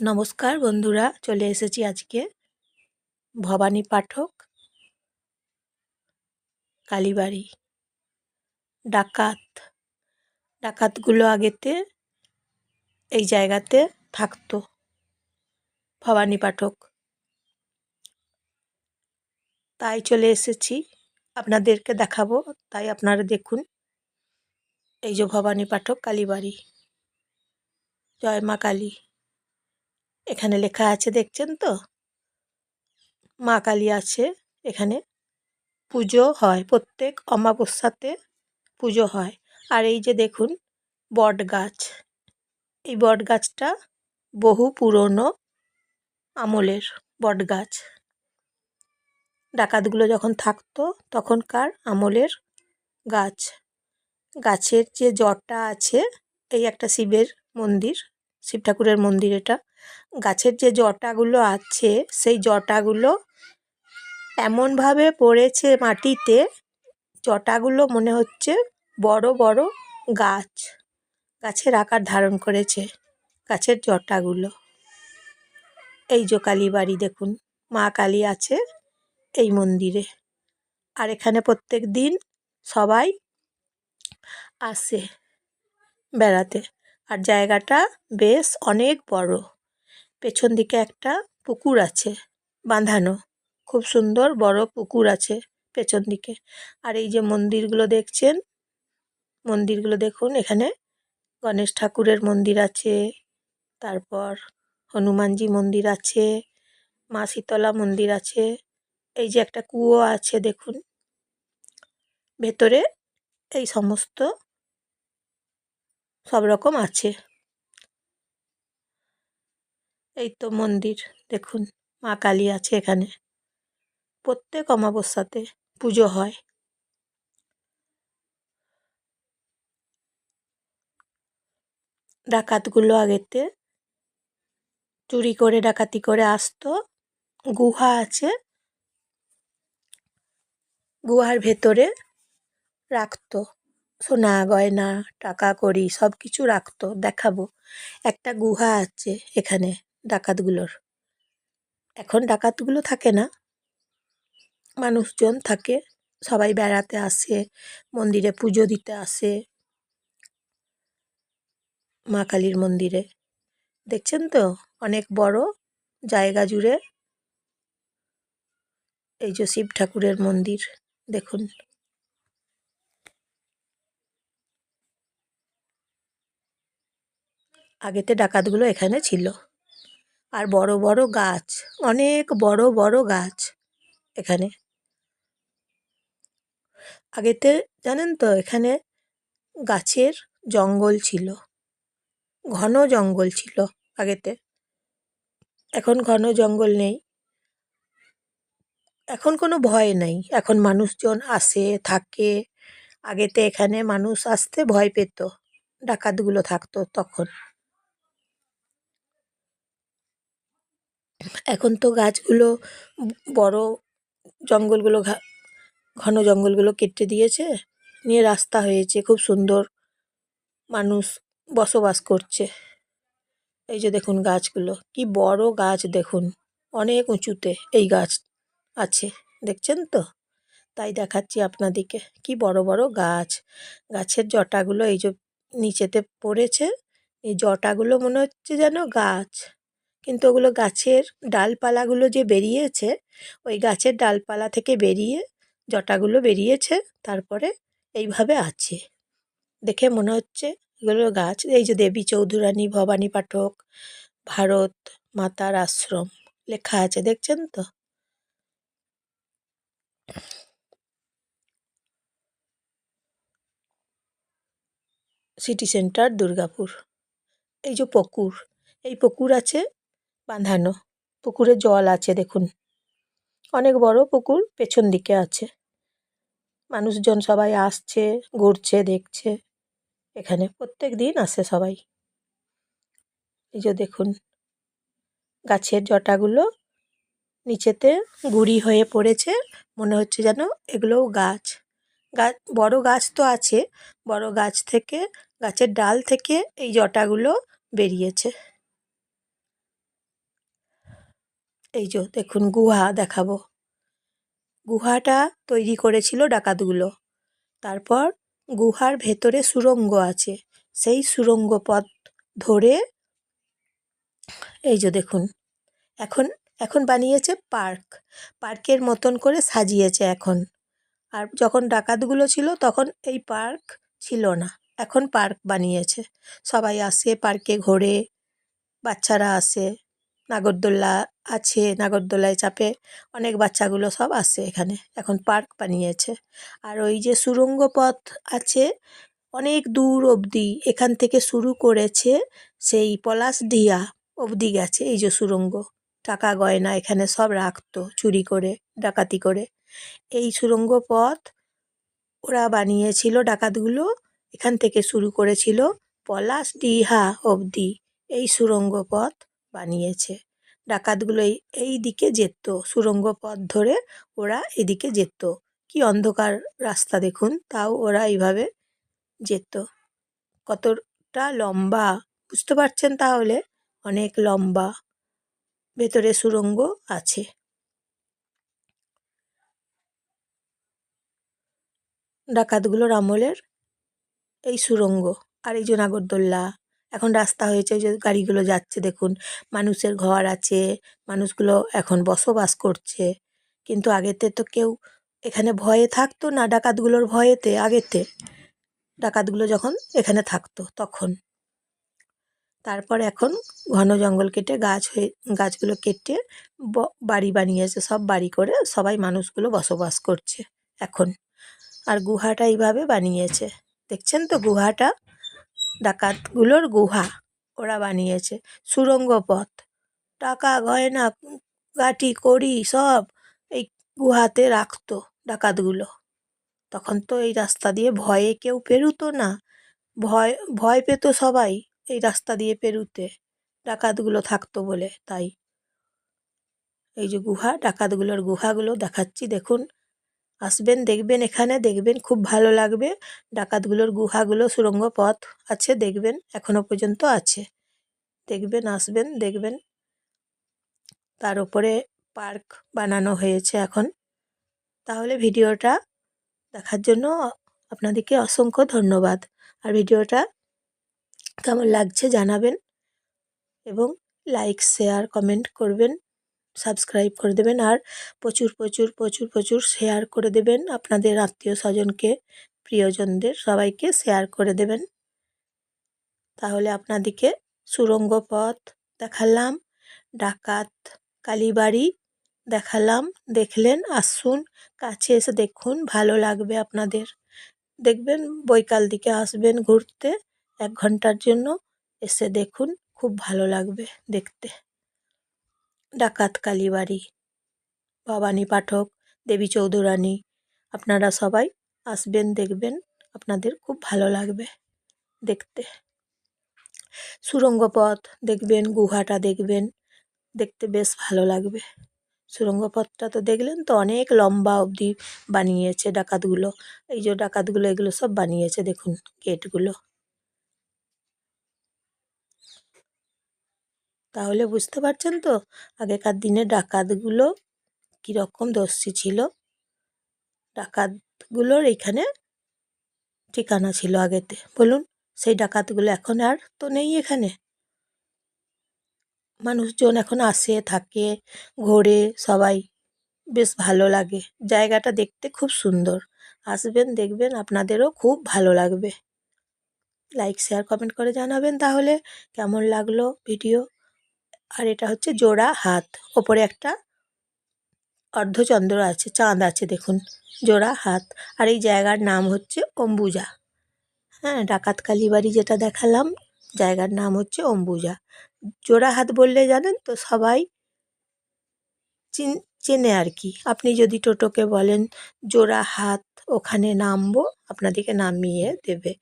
নমস্কার বন্ধুরা, চলে এসেছি আজকে ভবানী পাঠক, কালীবাড়ি, ডাকাত। ডাকাতগুলো আগেতে এই জায়গাতে থাকতো, ভবানী পাঠক। তাই চলে এসেছি, আপনাদেরকে দেখাবো, তাই আপনারা দেখুন, এই যে ভবানী পাঠক কালীবাড়ি। জয় মা কালী। এখানে লেখা আছে, দেখছেন তো? মা কালী আছে এখানে। পুজো হয়, প্রত্যেক অমাবস্যাতে পুজো হয়। আর এই যে দেখুন, বট গাছ। এই বট গাছটা বহু পুরনো আমলের বট গাছ। ডাকাতগুলো যখন থাকতো, তখনকার আমলের গাছ। গাছের যে জটা আছে, এই একটা শিবের মন্দির, শিব ঠাকুরের মন্দির এটা। গাছের যে জটাগুলো আছে, সেই জটাগুলো এমনভাবে পড়েছে মাটিতে, জটাগুলো মনে হচ্ছে বড় বড় গাছ, গাছের আকার ধারণ করেছে গাছের জটাগুলো। এই যে কালীবাড়ি দেখুন, মা কালী আছে এই মন্দিরে। আর এখানে প্রত্যেক দিন সবাই আসে বেড়াতে। আর জায়গাটা বেশ অনেক বড়। পেছন দিকে একটা পুকুর আছে বাঁধানো। খুব সুন্দর বড় পুকুর আছে পেছন দিকে। আর এই যে মন্দিরগুলো দেখছেন, মন্দিরগুলো দেখুন, এখানে গণেশ ঠাকুরের মন্দির আছে, তারপর হনুমানজি মন্দির আছে, মা শীতলা মন্দির আছে, এই যে একটা কুয়ো আছে দেখুন। ভেতরে এই সমস্ত সব রকম আছে। এই তো মন্দির, দেখুন, মা কালী আছে এখানে। প্রত্যেক অমাবস্যাতে পুজো হয়। ডাকাতগুলো আগেতে চুরি করে, ডাকাতি করে আসতো। গুহা আছে। গুহার ভেতরে রাখতো। সোনা, গয়না, টাকা, কড়ি সব কিছু রাখতো, দেখাবো। একটা গুহা আছে এখানে। ডাকাতগুলোর। এখন ডাকাতগুলো থাকে না। মানুষজন থাকে, সবাই বেড়াতে আসে, মন্দিরে পুজো দিতে আসে। মা কালীর মন্দিরে। দেখছেন তো? অনেক বড় জায়গা জুড়ে এই যে শিব ঠাকুরের মন্দির, দেখুন। আগেতে ডাকাতগুলো এখানে ছিল। আর বড় বড় গাছ, অনেক বড় বড় গাছ এখানে। আগেতে জানেন তো এখানে গাছের জঙ্গল ছিল, ঘন জঙ্গল ছিল আগেতে। এখন ঘন জঙ্গল নেই। এখন কোনো ভয় নেই, এখন মানুষজন আসে, থাকে। আগেতে এখানে মানুষ আসতে ভয় পেত, ডাকাতগুলো থাকতো তখন। এখন তো গাছগুলো বড় জঙ্গলগুলো ঘন জঙ্গলগুলো কেটে দিয়েছে, নিয়ে রাস্তা হয়েছে, খুব সুন্দর মানুষ বসবাস করছে। এই যে দেখুন গাছগুলো, কি বড় গাছ দেখুন, অনেক উঁচুতে এই গাছ আছে, দেখছেন তো? তাই দেখাচ্ছি আপনাদিকে কি বড় বড় গাছ। গাছের জটাগুলো এই যে নিচেতে পড়েছে, এই জটাগুলো মনে হচ্ছে যেন গাছ। কিন্তু ওগুলো গাছের ডালপালাগুলো যে বেরিয়েছে, ওই গাছের ডালপালা থেকে বেরিয়ে জটাগুলো বেরিয়েছে, তারপরে এইভাবে আছে। দেখে মনে হচ্ছে এগুলো গাছ, এই যে দেবী চৌধুরানী, ভবানী পাঠক, ভারত মাতার আশ্রম লেখা আছে, দেখছেন তো? City centre, Durgapur. এই যে পুকুর, এই পুকুর আছে বাঁধানো। পুকুরে জল আছে, দেখুন। অনেক বড় পুকুর পেছন দিকে আছে। মানুষজন সবাই আসছে, ঘুরছে, দেখছে। এখানে প্রত্যেক দিন আসে সবাই। এই যে দেখুন, গাছের জটাগুলো নিচেতে গুড়ি হয়ে পড়েছে। মনে হচ্ছে যেন এগুলোও গাছ। গাছ বড় গাছ তো আছে। বড় গাছ থেকে, গাছের ডাল থেকে এই জটাগুলো বেরিয়েছে। এই যে দেখুন গুহা দেখাবো। গুহাটা তৈরি করেছিল ডাকাতগুলো। তারপর গুহার ভেতরে সুরঙ্গ আছে। সেই সুড়ঙ্গ পথ ধরে এই যে দেখুন, এখন এখন বানিয়েছে পার্ক। পার্কের মতন করে সাজিয়েছে এখন। আর যখন ডাকাতগুলো ছিল তখন এই পার্ক ছিল না। এখন পার্ক বানিয়েছে। সবাই আসে, পার্কে ঘোরে, বাচ্চারা আসে, নাগরদোল্লা আছে নাগরদোলায় চাপে অনেক বাচ্চাগুলো সব আসে এখানে। এখন পার্ক বানিয়েছে। আর ওই যে সুড়ঙ্গ পথ আছে অনেক দূর অবধি, এখান থেকে শুরু করেছে সেই পলাশডিহা অবধি গেছে এই যে সুরঙ্গ। টাকা গয়না এখানে সব রাখতো চুরি করে, ডাকাতি করে। এই সুরঙ্গ পথ ওরা বানিয়েছিল, ডাকাতগুলো এখান থেকে শুরু করেছিল পলাশ ডিহা অবধি। এই সুরঙ্গ পথ বানিয়েছে। ডাকাতগুলো এই দিকে যেত। সুড়ঙ্গ পথ ধরে ওরা এদিকে যেত। কি অন্ধকার রাস্তা দেখুন, তাও ওরা এইভাবে যেত। কতটা লম্বা, বুঝতে পারছেন তাহলে? অনেক লম্বা। ভেতরে সুরঙ্গ আছে। ডাকাতগুলোর আমলের এই সুড়ঙ্গ আর এই যে এখন রাস্তা হয়েছে যে গাড়িগুলো যাচ্ছে, দেখুন। মানুষের ঘর আছে, মানুষগুলো এখন বসবাস করছে। কিন্তু আগেতে তো কেউ এখানে ভয়ে থাকতো না ডাকাতগুলোর ভয়েতে? আগেতে। ডাকাতগুলো যখন এখানে থাকতো, তখন। তারপর এখন ঘন জঙ্গল কেটে গাছ হয়ে, গাছগুলো কেটে বাড়ি বানিয়েছে, সব বাড়ি করে সবাই মানুষগুলো বসবাস করছে এখন। আর গুহাটা এইভাবে বানিয়েছে। দেখছেন তো গুহাটা? ডাকাতগুলোর গুহা ওরা বানিয়েছে। সুড়ঙ্গ পথ। টাকা, গয়না গাটি কড়ি সব এই গুহাতে রাখতো ডাকাতগুলো। তখন তো এই রাস্তা দিয়ে ভয়ে কেউ পেরুতো না। ভয় ভয় পেত সবাই এই রাস্তা দিয়ে পেরুতে। ডাকাতগুলো থাকতো বলে তাই। এই যে গুহা, ডাকাতগুলোর গুহাগুলো দেখাচ্ছি, দেখুন। আসবেন, দেখবেন এখানে, দেখবেন খুব ভালো লাগবে। ডাকাতগুলোর গুহাগুলো সুড়ঙ্গ পথ আছে, দেখবেন, এখনও পর্যন্ত আছে। দেখবেন, আসবেন, দেখবেন। তার উপরে পার্ক বানানো হয়েছে এখন। তাহলে ভিডিওটা দেখার জন্য আপনাদেরকে অসংখ্য ধন্যবাদ। আর ভিডিওটা কেমন লাগছে জানাবেন এবং লাইক, শেয়ার, কমেন্ট করবেন। সাবস্ক্রাইব করে দেবেন আর প্রচুর প্রচুর প্রচুর প্রচুর শেয়ার করে দেবেন আপনাদের আত্মীয় স্বজনকে, প্রিয়জনদের সবাইকে শেয়ার করে দেবেন। তাহলে আপনাদেরকে সুড়ঙ্গ পথ দেখালাম, ডাকাত, কালীবাড়ি দেখালাম, দেখলেন, আসুন, কাছে এসে দেখুন, ভালো লাগবে আপনাদের। দেখবেন বৈকাল দিকে আসবেন ঘুরতে, এক ঘণ্টার জন্য এসে দেখুন, খুব ভালো লাগবে দেখতে। ডাকাত কালীবাড়ি। ভবানী পাঠক, দেবী চৌধুরানী, আপনারা সবাই আসবেন, দেখবেন আপনাদের খুব ভালো লাগবে দেখতে। সুড়ঙ্গ পথ দেখবেন, গুহাটা দেখবেন, দেখতে বেশ ভালো লাগবে। সুড়ঙ্গ পথটা তো দেখলেন তো অনেক লম্বা অবধি বানিয়েছে ডাকাতগুলো। এই যে ডাকাতগুলো, এগুলো সব বানিয়েছে, দেখুন গেটগুলো। তাহলে বুঝতে পারছেন তো? আগেকার দিনে ডাকাতগুলো কীরকম দস্যি ছিল? ডাকাতগুলোর এখানে ঠিকানা ছিল আগেতে। বলুন, সেই ডাকাতগুলো এখন আর তো নেই এখানে? মানুষজন এখন আসে, থাকে, ঘোরে, সবাই। বেশ ভালো লাগে। জায়গাটা দেখতে খুব সুন্দর। আসবেন, দেখবেন, আপনাদেরও খুব ভালো লাগবে। লাইক, শেয়ার, কমেন্ট করে জানাবেন তাহলে। কেমন লাগল ভিডিও? আর এটা হচ্ছে জোড়া হাত। ওপরে একটা অর্ধচন্দ্র আছে, চাঁদ আছে, দেখুন, জোড়া হাত। আর এই জায়গার নাম হচ্ছে অম্বুজা। হ্যাঁ ডাকাত কালীবাড়ি যেটা দেখালাম, জায়গার নাম হচ্ছে অম্বুজা। জোড়া হাত বললে জানেন তো, সবাই চিন, চেনে আর কি। আপনি যদি টোটোকে বলেন, জোড়া হাত, ওখানে নামবো, আপনাদেরকে নামিয়ে দেবে।